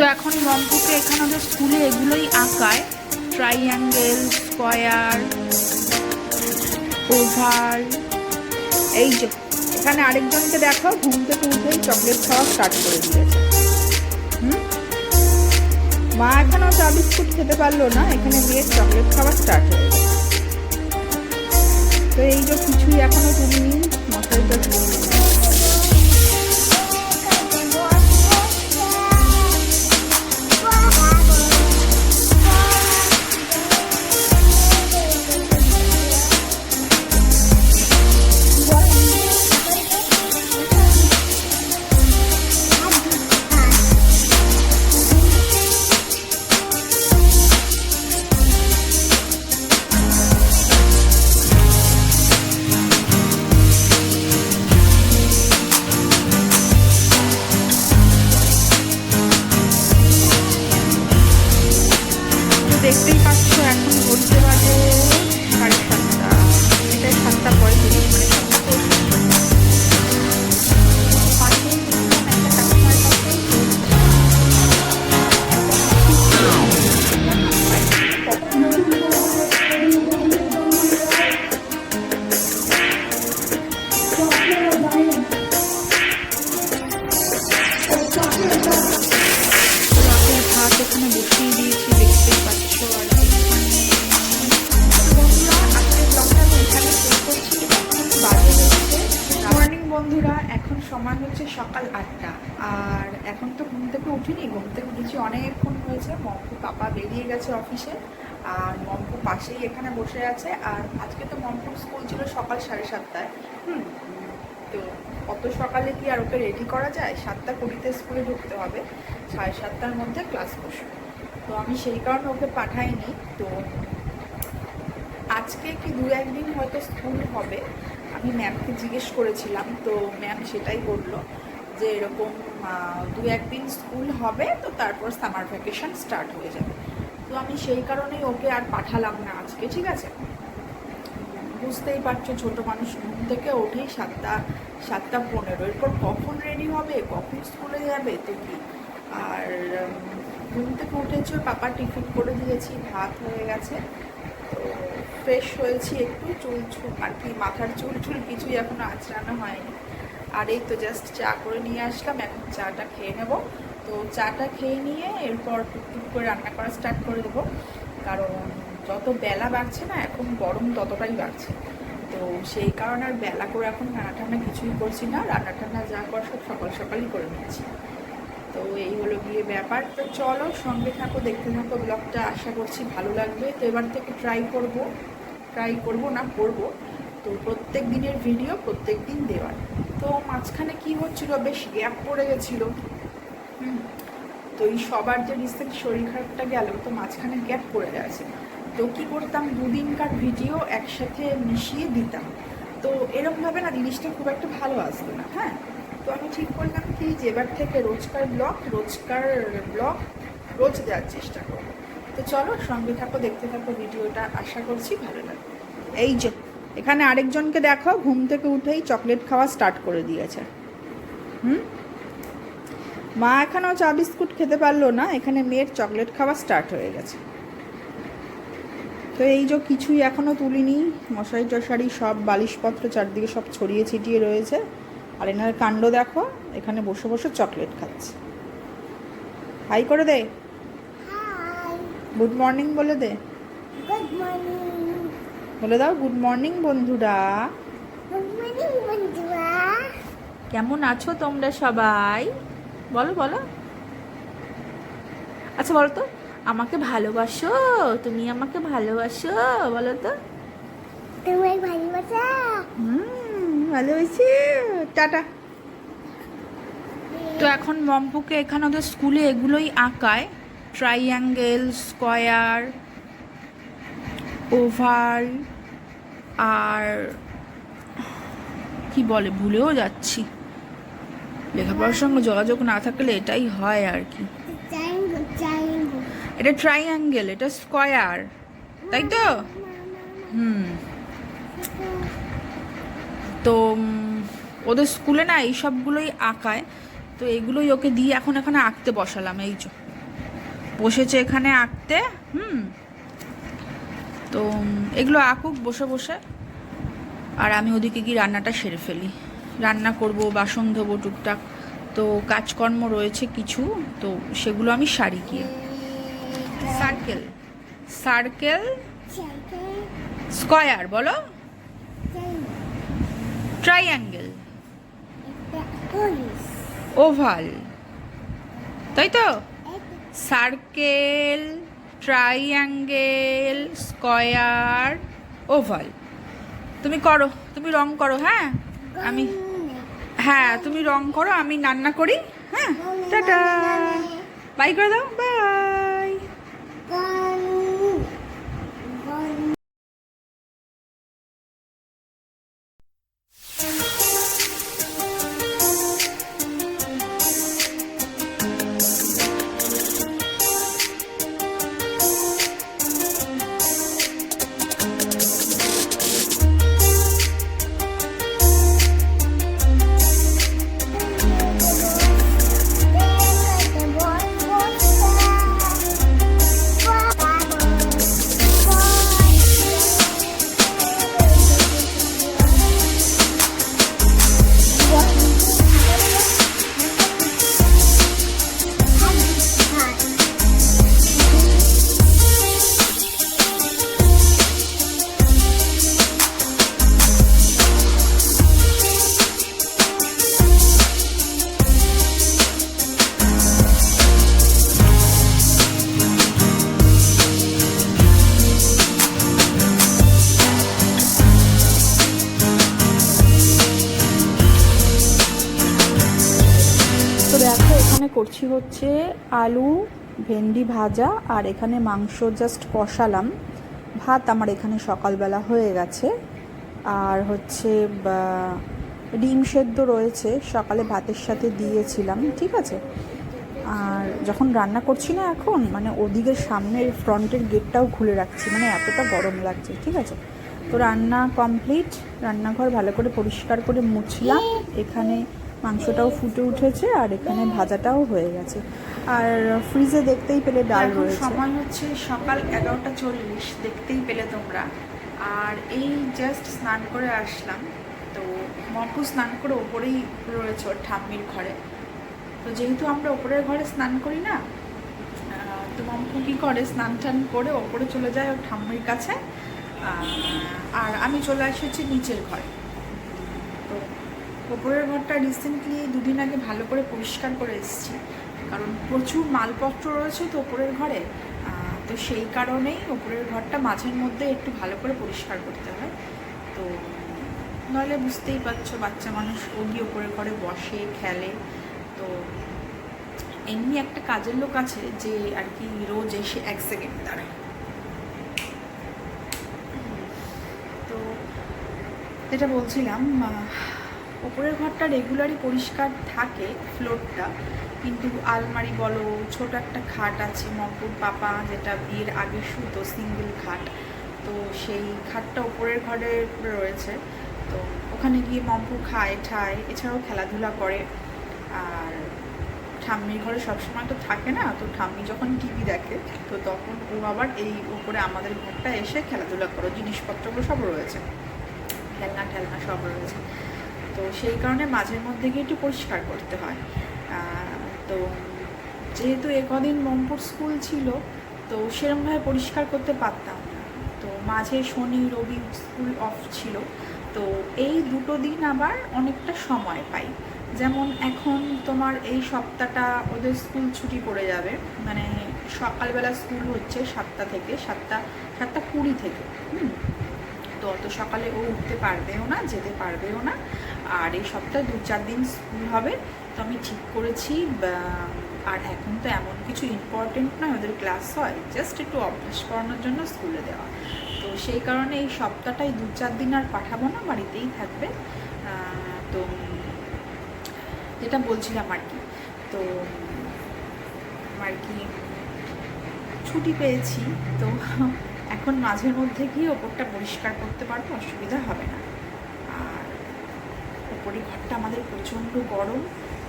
তো এখন মম্পুকে এখানে ওদের স্কুলে এগুলোই আঁকায়। ট্রাইঅ্যাঙ্গেল স্কোয়ার ওভাল এই যে, এখানে আরেকজনকে দেখো ঘুম থেকে উঠেই চকলেট খাওয়া স্টার্ট করে দিয়েছে। মা এখনও চা বিস্কুট খেতে পারল না, এখানে মেয়ের চকলেট খাওয়া স্টার্ট হয়ে তো এই যে কিছুই এখনও তুমি মশারিটা তো থেকে উঠিনি, ঘুম থেকে উঠেছি অনেকক্ষণ হয়েছে, মম্পু পাপা বেরিয়ে গেছে অফিসে, আর মম্পু পাশেই এখানে বসে আছে, আর আজকে তো মম্পুর স্কুল ছিল সকাল সাড়ে সাতটায়, হুম, তো অত সকালে কি আর ওকে রেডি করা যায়? সাতটা কুড়িতে স্কুলে ঢুকতে হবে, সাড়ে সাতটার মধ্যে ক্লাস বসবে। তো আমি সেই কারণে ওকে পাঠাইনি, তো আজকে কি দু একদিন হয়তো স্কুল হবে, আমি ম্যামকে জিজ্ঞেস করেছিলাম, তো ম্যাম সেটাই বলল। যে এরকম দু একদিন স্কুল হবে, তো তারপর সামার ভ্যাকেশন স্টার্ট হয়ে যাবে। তো আমি সেই কারণেই ওকে আর পাঠালাম না আজকে, ঠিক আছে? বুঝতেই পারছ, ছোট মানুষ, ঘুম থেকে ওঠেই সাতটা সাতটা পনেরো। এরপর কখন রেডি হবে, কখন স্কুলে যাবে, তো কি? আর ঘুম থেকে উঠেছি পাপা টিফিন করে দিয়েছি, ভাত হয়ে গেছে। তো ফ্রেশ হয়েছি একটু, চুল চুল আর কি, মাথার চুল চুল কিছুই এখনও আঁচড়ানো হয়নি। আর এই তো জাস্ট চা করে নিয়ে আসলাম, এখন চাটা খেয়ে নেব। তো চাটা খেয়ে নিয়ে এরপর টুকটুক করে রান্না করা স্টার্ট করে দেবো। কারণ যত বেলা বাড়ছে না, এখন গরম ততটাই বাড়ছে। তো সেই কারণে আর বেলা করে এখন রান্না টান্না কিছুই করছি না, রান্না টান্না যা কর সব সকাল সকালই করে নিচ্ছি। তো এই হলো গিয়ে ব্যাপার। তো চলো সঙ্গে থাকো, দেখতে থাকো ব্লগটা আশা করছি ভালো লাগবে। তো এবার থেকে ট্রাই করব। ট্রাই করব না, করব। তো প্রত্যেক দিনের ভিডিও প্রত্যেক দিন দেওয়ার। তো মাঝখানে কি হচ্ছিল? বেশ গ্যাপ পড়ে গেছিল। তো এই সবার যে রিসেন্ট শরীর খারাপটা গেল, তো মাঝখানে গ্যাপ পড়ে গেছে। তো কী করতাম? দুদিনকার ভিডিও একসাথে মিশিয়ে দিতাম। তো এরকমভাবে না জিনিসটা খুব একটা ভালো আসতো না হ্যাঁ? তো আমি ঠিক করলাম কি যে এবার থেকে রোজকার ব্লগ রোজকার ব্লগ রোজ দেওয়ার চেষ্টা করব। তো চলো সঙ্গে থাকো, দেখতে থাকো ভিডিওটা আশা করছি ভালো লাগবে। এই যে এখানে আরেকজনকে দেখো ঘুম থেকে উঠেই চকলেট খাওয়া স্টার্ট করে দিয়েছে। হুম? মা এখনও চা বিস্কুট খেতে পারল না এখানে মেয়ের চকলেট খাওয়া স্টার্ট হয়ে গেছে। তো এই যে কিছুই এখনও তুলিনি মশারি টশারি সব বালিশপত্র চারদিকে সব ছড়িয়ে ছিটিয়ে রয়েছে। আর এনার কাণ্ড দেখো এখানে বসে বসে চকলেট খাচ্ছে। হাই করে দে। গুড মর্নিং বলে দে। গুড মর্নিং বলে দাও গুড মর্নিং বন্ধুরা। কেমন আছো তোমরা সবাই? বলো বলো। আচ্ছা বলো তো আমাকে ভালোবাসো? তুমি আমাকে ভালোবাসো? বলো তো। তোমার ভালোবাসা? হুম ভালোবাসি। টাটা। তো এখন মম্পুকে এখানে ওদের স্কুলে এগুলোই আঁকায়। ট্রাইঅ্যাঙ্গেল স্কোয়ার ওভাল আর কি বলে, ভুলেও যাচ্ছি। লেখাপড়ার সঙ্গে যোগাযোগ না থাকলে এটাই হয় আর কি। এটা ট্রাইঅ্যাঙ্গেল এটা স্কোয়ার তাই তো? হুম। তো ওদের স্কুলে না এই সবগুলোই আঁকায়। তো এগুলোই ওকে দিয়ে এখন এখানে আঁকতে বসালাম, এই বসেছে এখানে আঁকতে, হুম। তো এগুলো আঁকুক বসে বসে। আর আমি ওদিকে গিয়ে রান্নাটা সেরে ফেলি। রান্না করব, বাসন ধোবো, টুকটাক। তো কাজকর্ম রয়েছে কিছু, তো সেগুলো আমি সারি গিয়ে। সার্কেল। সার্কেল? স্কয়ার, বলো। ট্রাইঅ্যাঙ্গেল। ওভাল। তাই তো? সার্কেল। ট্রাইঅ্যাঙ্গেল স্কয়ার ওভাল তুমি করো, তুমি রং করো হ্যাঁ? আমি হ্যাঁ তুমি রং করো, আমি রান্না করি হ্যাঁ? টাটা! বাই করে দাও, বাই! তো দেখো, এখানে করছি হচ্ছে আলু, ভেন্ডি ভাজা, আর এখানে মাংস জাস্ট কষালাম। ভাত আমার এখানে সকালবেলা হয়ে গেছে। আর হচ্ছে ডিম সেদ্ধ রয়েছে, সকালে ভাতের সাথে দিয়েছিলাম, ঠিক আছে? আর যখন রান্না করছি না এখন মানে ওদিকে সামনের ফ্রন্টের গেটটাও খুলে রাখছি মানে এতটা গরম লাগছে, ঠিক আছে? তো রান্না কমপ্লিট রান্নাঘর ভালো করে পরিষ্কার করে মুছলাম। এখানে মাংসটাও ফুটে উঠেছে আর এখানে ভাজাটাও হয়ে গেছে। আর ফ্রিজে দেখতেই পেলে ডাল রয়েছে। সময় হচ্ছে সকাল এগারোটা চল্লিশ দেখতেই পেলে তোমরা। আর এই জাস্ট স্নান করে আসলাম। তো মপু স্নান করে ওপরেই রয়েছে ওর ঠাম্মির ঘরে। তো যেহেতু আমরা ওপরের ঘরে স্নান করি না তো মম্পু কী করে স্নান টান করে ওপরে চলে যায় ওর ঠাম্মির কাছে। আর আমি চলে এসেছি নিচের ঘরে। ওপরের ঘরটা রিসেন্টলি দুদিন আগে ভালো করে পরিষ্কার করে এসেছি। কারণ প্রচুর মালপত্র রয়েছে তো ওপরের ঘরে। তো সেই কারণেই ওপরের ঘরটা মাঝের মধ্যে একটু ভালো করে পরিষ্কার করতে হয়। তো নইলে বুঝতেই পারছ, বাচ্চা মানুষ ও গিয়ে ওপরের ঘরে বসে, খেলে। তো এমনি একটা কাজের লোক আছে যে আর কি রোজ এসে এক সেকেন্ড দাঁড়ায়। তো যেটা বলছিলাম ওপরের ঘরটা রেগুলারই পরিষ্কার থাকে ফ্লোরটা কিন্তু আলমারি বলো, ছোট একটা খাট আছে মপুর পাপা যেটা বিয়ের আগে শুতো সিঙ্গেল খাট, তো সেই খাটটা ওপরের ঘরে রয়েছে। তো ওখানে গিয়ে মম্পু খায়, ঠায়, এছাড়াও খেলাধুলা করে। আর ঠাম্মির ঘরে সবসময় তো থাকে না, তো ঠাম্মি যখন টিভি দেখে, তো তখন ও আবার এই উপরে আমাদের ঘরটা এসে খেলাধুলা করে, জিনিসপত্রগুলো সব রয়েছে। খেলনা ঠেলনা সব রয়েছে। তো সেই কারণে মাঝে মধ্যে গিয়ে একটু পরিষ্কার করতে হয়। তো যেহেতু এ কদিন মমপুর স্কুল ছিল, তো সেরকমভাবে পরিষ্কার করতে পারতাম না। তো মাঝে শনি, রবি স্কুল অফ ছিল, তো এই দুটো দিন আবার অনেকটা সময় পাই। যেমন এখন তোমার এই সপ্তাহটা ওদের স্কুল ছুটি পড়ে যাবে মানে সকালবেলা স্কুল হচ্ছে সাতটা থেকে, সাতটা সাতটা কুড়ি থেকে। হুম, তো অত সকালে ও উঠতে পারবেও না, যেতে পারবেও না। আর এই সপ্তাহে দু চার দিন স্কুল হবে। তো আমি ঠিক করেছি আর এখন তো এমন কিছু ইম্পর্টেন্ট নয়, ওদের ক্লাস হয় জাস্ট একটু অভ্যাস করানোর জন্য স্কুলে দেওয়া। তো সেই কারণে এই সপ্তাহটাই দু চার দিন আর পাঠাবো না, বাড়িতেই থাকবে। তো যেটা বলছিলাম আর কি, তো আর কি ছুটি পেয়েছি, তো এখন মাঝের মধ্যে গিয়ে ওপরটা পরিষ্কার করতে পারব, অসুবিধা হবে না। ওপরে ঘরটা আমাদের প্রচণ্ড গরম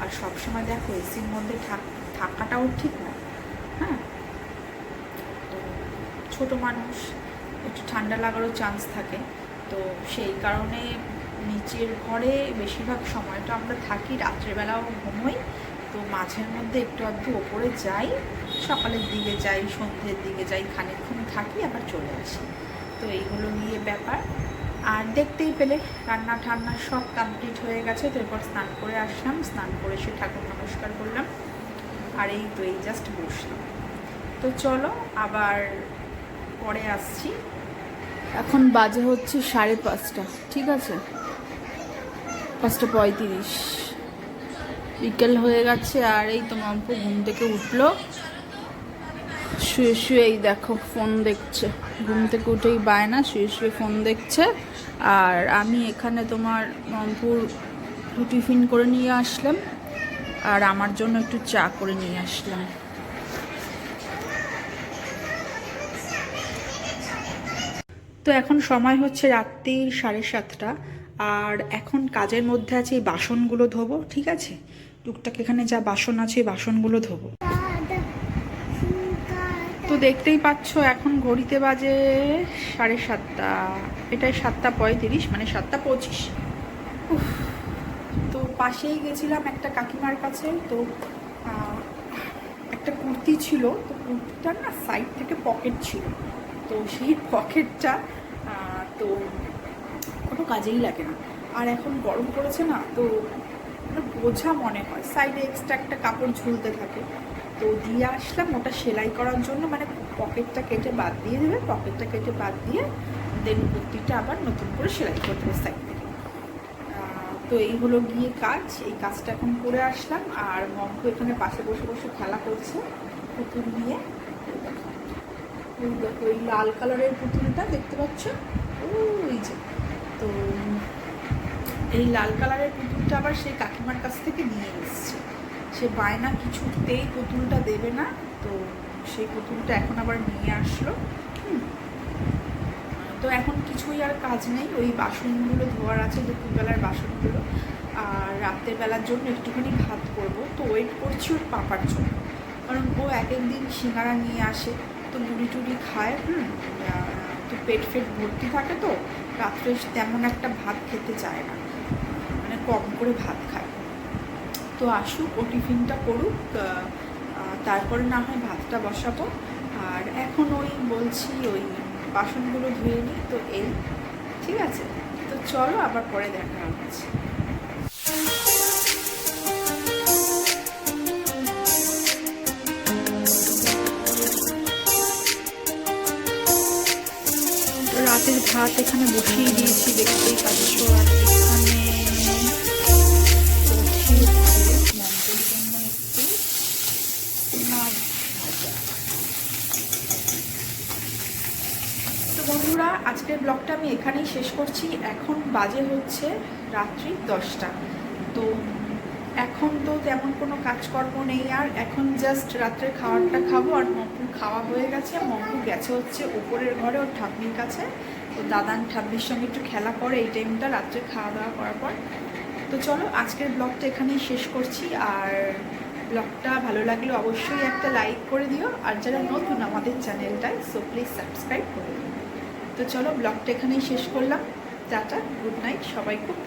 আর সবসময় দেখো এসির মধ্যে থাক- থাকাটাও ঠিক না হ্যাঁ? তো ছোটো মানুষ, একটু ঠান্ডা লাগারও চান্স থাকে। তো সেই কারণে নিচের ঘরে বেশিরভাগ সময়টা আমরা থাকি, রাত্রেবেলাও ঘুমোই। তো মাঝের মধ্যে একটু আধটু ওপরে যাই, সকালের দিকে যাই, সন্ধ্যের দিকে যাই, খানিকক্ষণ থাকি, আবার চলে আসি। তো এইগুলো নিয়ে ব্যাপার। আর দেখতেই পেলে রান্না ঠান্না সব কমপ্লিট হয়ে গেছে, তো এরপর স্নান করে আসলাম। স্নান করে এসে ঠাকুর নমস্কার করলাম। আর এই তো এই জাস্ট বসলাম। তো চলো আবার পরে আসছি। এখন বাজে হচ্ছে সাড়ে পাঁচটা, ঠিক আছে? পাঁচটা পঁয়ত্রিশ। বিকেল হয়ে গেছে আর এই তো মাম্পু ঘুম থেকে উঠল। শুয়ে শুয়ে এই দেখো, ফোন দেখছে। ঘুম থেকে উঠেই বায়না, শুয়ে শুয়ে ফোন দেখছে। আর আমি এখানে তোমার মাম্পুর টিফিন করে নিয়ে আসলাম। আর আমার জন্য একটু চা করে নিয়ে আসলাম। তো এখন সময় হচ্ছে রাত্রি সাড়ে সাতটা। আর এখন কাজের মধ্যে আছে, এই বাসনগুলো ধোবো, ঠিক আছে? টুকটাক এখানে যা বাসন আছে বাসনগুলো ধোবো। তো দেখতেই পাচ্ছ এখন ঘড়িতে বাজে সাড়ে সাতটা। এটাই সাতটা পঁয়ত্রিশ মানে সাতটা পঁচিশ। তো পাশেই গেছিলাম একটা কাকিমার কাছে, তো একটা কুর্তি ছিল, তো কুর্তিটা না সাইড থেকে পকেট ছিল। তো সেই পকেটটা তো কোনো কাজেই লাগে না। আর এখন গরম পড়েছে না, তো বোঝা মনে হয়। সাইডে এক্সট্রা একটা কাপড় ঝুলতে থাকে। তো দিয়ে আসলাম। ওটা সেলাই করার জন্য মানে পকেটটা কেটে বাদ দিয়ে দেবে। পকেটটা কেটে বাদ দিয়ে দেন কুর্তিটা আবার নতুন করে সেলাই করতে হবে সাইড থেকে। তো এই হলো গিয়ে কাজ। এই কাজটা এখন করে আসলাম। আর মঙ্ক এখানে পাশে বসে বসে খেলা করছে পুতুল নিয়ে। দেখো। এই লাল কালারের পুতুলটা দেখতে পাচ্ছ? ওই যে। তো এই লাল কালারের পুতুলটা আবার সেই কাকিমার কাছ থেকে নিয়ে এসছে। সে বায়না কিছুতেই পুতুলটা দেবে না। তো সেই পুতুলটা এখন আবার নিয়ে আসলো। তো এখন কিছুই আর কাজ নেই। ওই বাসনগুলো ধোয়ার আছে, দুপুরবেলার বাসনগুলো। আর রাতের বেলার জন্য একটুখানি ভাত করব। তো ওয়েট করছি ওর পাপার জন্য। কারণ ও এক একদিন সিঙ্গারা নিয়ে আসে, তো মুড়ি টুড়ি খায়। হুম। তো পেট ফেট ভর্তি থাকে তো, রাত্রে তেমন একটা ভাত খেতে চায় না। মানে কম করে ভাত খায়। তো আসুক ও টিফিনটা করুক তারপরে না হয় ভাতটা বসাবো। আর এখন ওই বলছি ওই বাসনগুলো ধুয়ে নিই, তো এই, ঠিক আছে? তো চলো আবার পরে দেখা হচ্ছে। রাতের ভাত এখানে বসিয়ে দিয়েছি, দেখতেই পাচ্ছ। আর বন্ধুরা, আজকের ব্লগটা আমি এখানেই শেষ করছি। এখন বাজে হচ্ছে রাত্রি দশটা। তো এখন তো তেমন কোনো কাজকর্ম নেই আর এখন জাস্ট রাত্রে খাবারটা খাব আর মম্পু খাওয়া হয়ে গেছে। মম্পু গেছে হচ্ছে উপরের ঘরে ওর ঠাম্মির কাছে। তো দাদান ঠাম্মির সঙ্গে একটু খেলা করে এই টাইমটা রাত্রে খাওয়া দাওয়া করার পর। তো চলো, আজকের ব্লগটা এখানেই শেষ করছি। আর ব্লগটা ভালো লাগলে অবশ্যই একটা লাইক করে দিও। আর যারা নতুন আমাদের চ্যানেলটায় সো প্লিজ সাবস্ক্রাইব করে দিও। তো চলো ব্লগটা এখানেই শেষ করলাম। টাটা গুড নাইট সবাই খুব